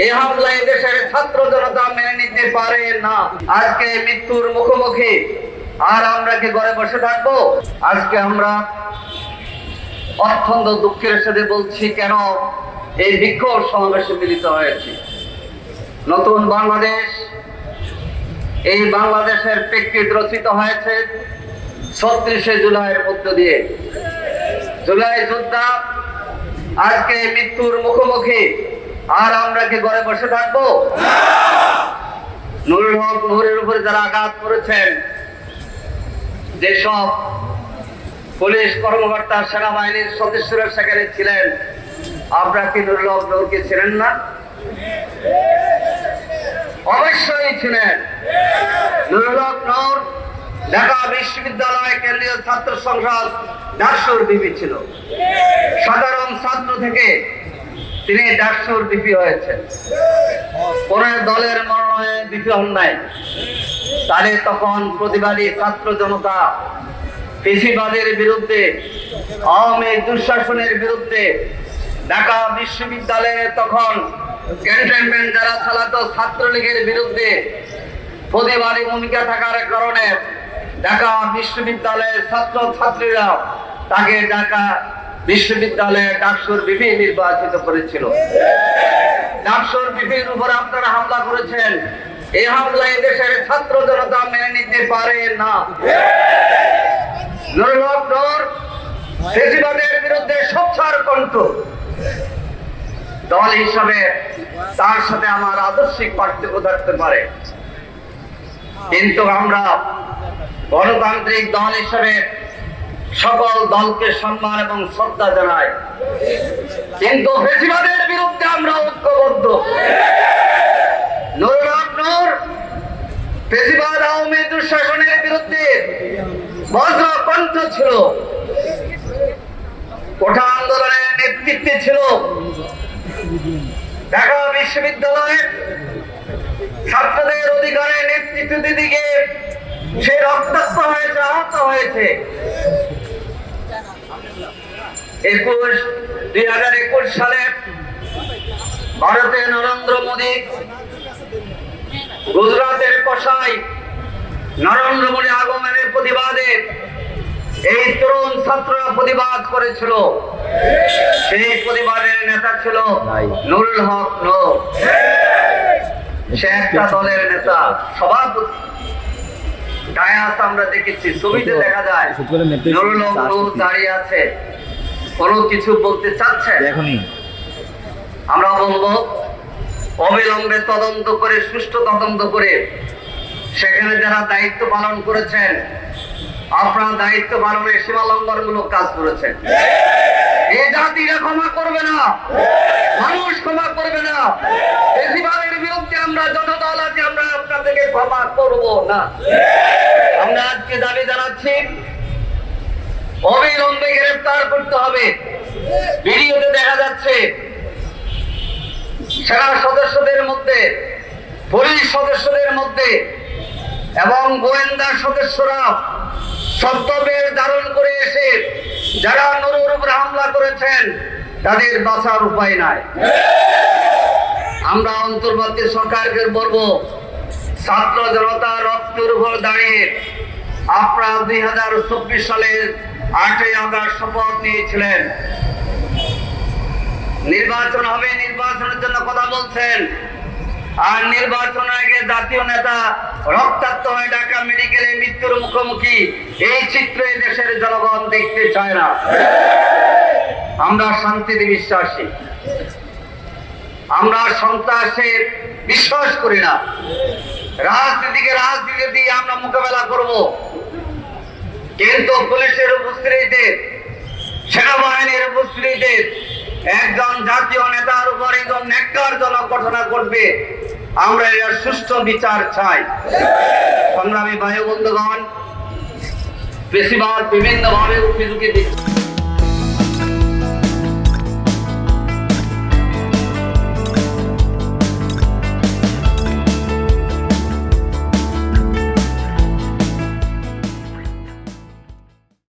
এই হামলায় দেশের ছাত্র জনতা মেনে নিতে পারে না। আজকে মৃত্যুর মুখোমুখি। আর আমরা কি ঘরে বসে থাকব? আজকে আমরা অত্যন্ত দুঃখের সাথে বলছি, কেন এই বিক্ষোভ সমাবেশে মিলিত হয়েছি? নতুন বাংলাদেশ, এই বাংলাদেশের প্রেক্ষিত রচিত হয়েছে ছত্রিশে জুলাইয়ের মধ্য দিয়ে। জুলাই যোদ্ধা, আজকে মৃত্যুর মুখোমুখি। আর আমরা কি ঘরে বসে থাকব? নুরুল হক উপরে যারা আঘাত করেছেন যেসব পুলিশ কর্মকর্তা, সেনাবাহিনীর সদস্যরা সেখানে ছিলেন, আপনারা কি নুরুল হক ছিলেন না? অবশ্যই ছিলেন নুরুল হক নূর ঢাকা বিশ্ববিদ্যালয় কেন্দ্রীয় ছাত্র সংসদ ডাকসুর বিবি ছিল। সাধারণ ছাত্র থেকে তিনি ডাকসুর বিপি হয়েছেন। কোন দলের মনোনয়নে বিপি হন নাই। তাদের তখন প্রতিবাদী ছাত্র জনতা কৃষিবাদের বিরুদ্ধে, আওয়ামী দুঃশাসনের বিরুদ্ধে, ঢাকা বিশ্ববিদ্যালয়ে তখন ক্যান্টনমেন্ট যারা চালাতো ছাত্রলীগের বিরুদ্ধে প্রতিবাদী ভূমিকা থাকার কারণে ঢাকা বিশ্ববিদ্যালয়ের ছাত্র ছাত্রীরা তাকে ঢাকা বিশ্ববিদ্যালয়ে ডাকসুর বিপি নির্বাচিত করেছিল। ডাকসুর বিপির উপর আপনারা হামলা করেছেন। এই হামলায় দেশের ছাত্র জনতা মেনে নিতে পারে না। বিরুদ্ধে সোচ্চার কণ্ঠ। দল হিসাবে তার সাথে আমার আদর্শিক পার্থক্য থাকতে পারে। কিন্তু আমরা গণতান্ত্রিক দল হিসেবে সকল দলকে সম্মান এবং শ্রদ্ধা জানায় কিন্তু ফেসিবাদের বিরুদ্ধে আমরা ঐক্যবদ্ধ। বিরুদ্ধে ছিল। আন্দোলনের নেতৃত্বে ছিল। ঢাকা বিশ্ববিদ্যালয়ে ছাত্রদের অধিকারে নেতৃত্ব দিকে সে রক্তাক্ত হয়েছে, আহত হয়েছে। একুশ দুই হাজার একুশ সালে ভারতে নরেন্দ্র মোদী গুজরাটের কষাই নরেন্দ্র মোদী আগমনের প্রতিবাদে এই তরুণ ছাত্ররা প্রতিবাদ করেছিল। সেই প্রতিবাদের নেতা ছিল নুরুল হক নূর। সে একটা দলের নেতা সভাপতি। ডায়াস আমরা দেখেছি ছবিতে দেখা যায় নুরুল হক নূর দাঁড়িয়ে আছে। কোনো কিছু বলতে চাচ্ছে এখনই আমরা বলব অবিলম্বে তদন্ত করে সুষ্ঠু তদন্ত করে সেখানে যারা দায়িত্ব পালন করেছেন আপনারা দায়িত্ব পালনের সীমা লঙ্ঘনমূলক কাজ করেছেন। এই জাতিরা ক্ষমা করবে না। মানুষ ক্ষমা করবে না। বেশিরভাগের বিরুদ্ধে আমরা যত দল আছে আমরা আপনাদেরকে ক্ষমা করব না। আমরা আজকে দাবি জানাচ্ছি অবিলম্বে গ্রেফতার করতে হবে। ভিডিওতে দেখা যাচ্ছে, সেনা সদস্যদের মধ্যে, পুলিশ সদস্যদের মধ্যে এবং গোয়েন্দা সদস্যরা ছদ্মবেশ ধারণ করে এসে যারা নুরুর উপর হামলা করেছেন, তাদের বাঁচার উপায় নাই। আমরা অন্তর্বর্তী সরকারকে বলব, ছাত্র জনতা রক্তের উপর দাঁড়িয়ে আপনারা দুই সালের আটই আগস্ট শপথ নিয়েছিলেন। নির্বাচন হবে, নির্বাচনের জন্য কথা বলছেন। আর নির্বাচন আগে জাতীয় নেতা রক্তাক্ত হয়ে ঢাকা মেডিকেলে, মৃত্যুর মুখোমুখি। এই চিত্র দেশের জনগণ দেখতে চায় না। আমরা শান্তিতে বিশ্বাসী। আমরা সন্ত্রাসে বিশ্বাস করি না। রাজনীতিকে রাজনীতি দিয়ে আমরা মোকাবেলা করব। কিন্তু পুলিশের উপস্থিতিতে, সেনাবাহিনীর উপস্থিতিতে একজন জাতীয় নেতার উপর একজন ন্যাক্কারজনক ঘটনা করবে আমরা এর সুষ্ঠু বিচার চাই। সংগ্রামী ভাই বন্ধুগণ, বেশিরভাগ বিভিন্নভাবে উপযোগী